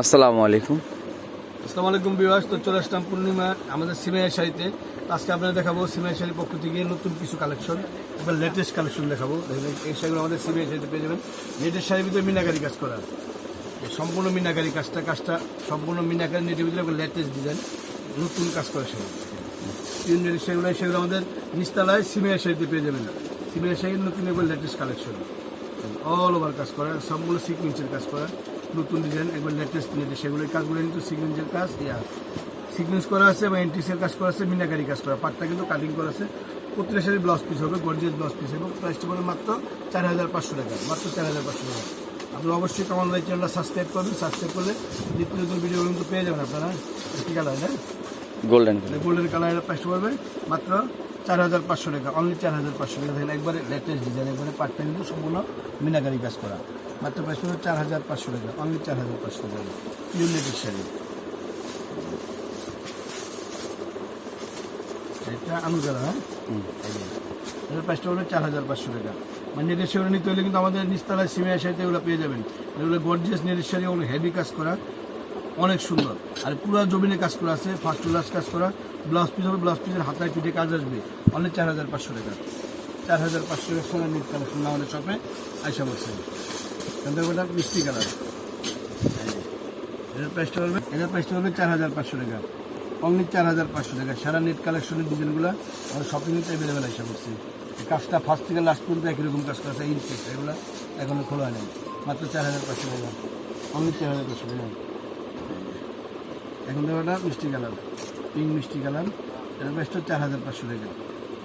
আসসালামু আলাইকুম। আসসালামু আলাইকুম বিবাস তো চলে আসলাম পূর্ণিমা আমাদের সিমের শাড়িতে। আজকে আপনারা দেখাবো সিমের শাড়ির পক্ষ থেকে নতুন কিছু কালেকশন, এবার লেটেস্ট কালেকশন দেখাবো। এই শাড়িগুলো আমাদের সিমের শাড়িতে পেয়ে যাবেন। লেটেস্ট শাড়ির ভিতরে মিনাকারি কাজ করা। সম্পূর্ণ মিনাকারি কাজটা কাজটা সম্পূর্ণ মিনাকারি নেটের ভিতরে লেটেস্ট ডিজাইন নতুন কাজ করা শাড়ি। তিন সেগুলো সেগুলো আমাদের নিস্তালায় সিমের শাড়িতে পেয়ে যাবেন। সিমের শাড়ির নতুন এবার লেটেস্ট কালেকশন। অল ওভার কাজ করা সবগুলো সিকুয়েন্সের কাজ করা। নতুন ডিজাইন একবার লেটেস্ট লেটেস্ট সেগুলো এই কাজগুলো কিন্তু সিকুয়েন্সের কাজ ইয়া সিকুয়েন্স করা আছে বা এন্টিসের কাজ করা আছে মিনাকারি কাজ করা। পাটটা কিন্তু কাটিং করা আছে। প্রত্যেকটা শাড়ি ব্লাউজ পিস হবে গর্জিয়াস ব্লাউজ পিস এবং প্রাইসটা পড়বে মাত্র চার হাজার পাঁচশো টাকা মাত্র চার হাজার পাঁচশো টাকা। আপনি অবশ্যই কামাল ভাই চ্যানেলটা সাবস্ক্রাইব করবেন। সাবস্ক্রাইব করলে নিত্য নতুন ভিডিও কিন্তু পেয়ে যাবেন আপনারা। কি কালার হ্যাঁ? গোল্ডেন গোল্ডেন কালারের প্রাইসটা পড়বে মাত্র চার হাজার পাঁচশো টাকা অনলি চার হাজার পাঁচশো টাকা। দেখেন একবারে লেটেস্ট ডিজাইন একবারে পার্টটা কিন্তু সম্পূর্ণ মিনাকারি কাজ করা। মাত্র প্রাইস পড়বে চার হাজার পাঁচশো টাকা। অনলি চার হাজার পাঁচশো টাকা। লেটেস্ট শাড়ি এটা আনুজারা হ্যাঁ? এটার প্রাইসটা হলো চার হাজার পাঁচশো টাকা। মানে নেটের শাড়ি নিতে হলে কিন্তু আমাদের নিস্তালায় সিমিয়া শাড়িতে এগুলো পেয়ে যাবেন। এগুলো গর্জিয়াস নেটের শাড়ি ওগুলো হেভি কাজ করা। অনেক সুন্দর। আর পুরো জমিনে কাজ করা আছে ফার্স্ট টু লাস্ট কাজ করা। ব্লাউজ পিস হবে ব্লাউজ পিসের হাতায় পিঠে কাজ আসবে। অনেক চার হাজার পাঁচশো টাকা। চার হাজার পাঁচশো টাকা সোনার নিট কালেকশন না আমাদের শপে আইসা বলছে ওটা মিষ্টি কালার। এটার প্রাইসটা হবে এটার প্রাইসটা হবে চার হাজার পাঁচশো টাকা। অনলি চার হাজার পাঁচশো টাকা। সারা নেট কালেকশনের ডিজাইনগুলো আমাদের শপিং নিতে অ্যাভেলেবেল আইসা করছি কাজটা ফার্স্ট থেকে লাস্ট পর্যন্ত একই রকম কাজ করা আছে ইন এগুলো এখনও খোলা নেই। মাত্র চার হাজার পাঁচশো টাকা। অনলি চার হাজার পাঁচশো টাকা। এখন দেখো মিষ্টি কালার। পিঙ্ক মিষ্টি কালার। এর প্রাইসটা চার হাজার পাঁচশো টাকা।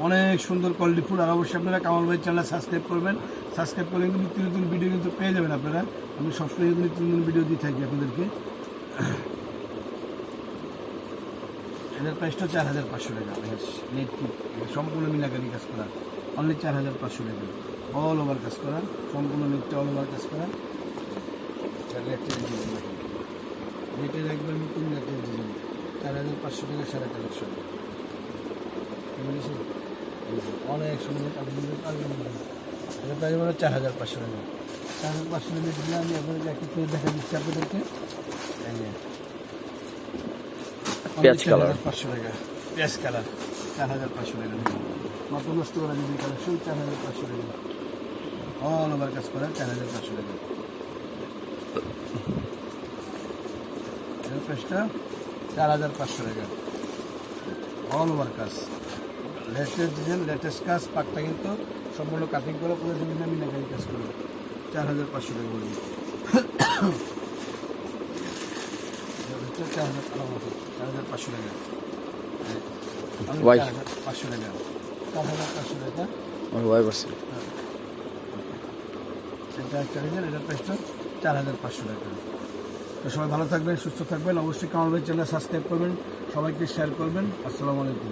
অনেক সুন্দর কোয়ালিটি ফুল আর অবশ্যই আপনারা কামাল ভাই চ্যানেল সাবস্ক্রাইব করবেন। সাবস্ক্রাইব করলে কিন্তু নিত্য নতুন ভিডিও কিন্তু পেয়ে যাবেন আপনারা। আমি সবসময় কিন্তু নিত্য নতুন ভিডিও দিয়ে থাকি আপনাদেরকে। এটার প্রাইসটা চার হাজার পাঁচশো টাকা। নেট সম্পূর্ণ মিনাকারি কাজ করা। অনলি চার হাজার পাঁচশো টাকা। অল ওভার কাজ করা। সম্পূর্ণ নেটটা অল ওভার কাজ করা। নেটের একবার নতুন চার হাজার পাঁচশো টাকা সারা কালেকশন অনেক সুন্দর এটা চার হাজার পাঁচশো টাকা। চার হাজার পাঁচশো টাকা দিলে আমি একটু করে দেখা দিচ্ছি আপনাদেরকে। পেঁয়াজ কালার। পাঁচশো টাকা। পেঁয়াজ কালার চার হাজার পাঁচশো টাকা। মাত্র নষ্ট করা যদি কালেকশন চার হাজার পাঁচশো টাকা। অল ওভার কাজ করা চার হাজার পাঁচশো টাকা। প্রাইসটা চার হাজার পাঁচশো টাকা। অল ওভার কাজ। লেটেস্ট ডিজাইন লেটেস্ট কাজ পাটটা কিন্তু সম্পূর্ণ কাটিং করে পুরো জমি আমি নাগাই কাজ করব। চার হাজার পাঁচশো টাকা বলবি। চার হাজার চার হাজার পাঁচশো টাকা। পাঁচশো টাকা। চার হাজার পাঁচশো টাকা। এটা একটা ডিজাইন এটার প্রাইসটা চার হাজার পাঁচশো টাকা। তো সবাই ভালো থাকবেন সুস্থ থাকবেন। অবশ্যই কামাল ভাই চ্যানেল সাবস্ক্রাইব করবেন সবাইকে শেয়ার করবেন। আসসালামু আলাইকুম।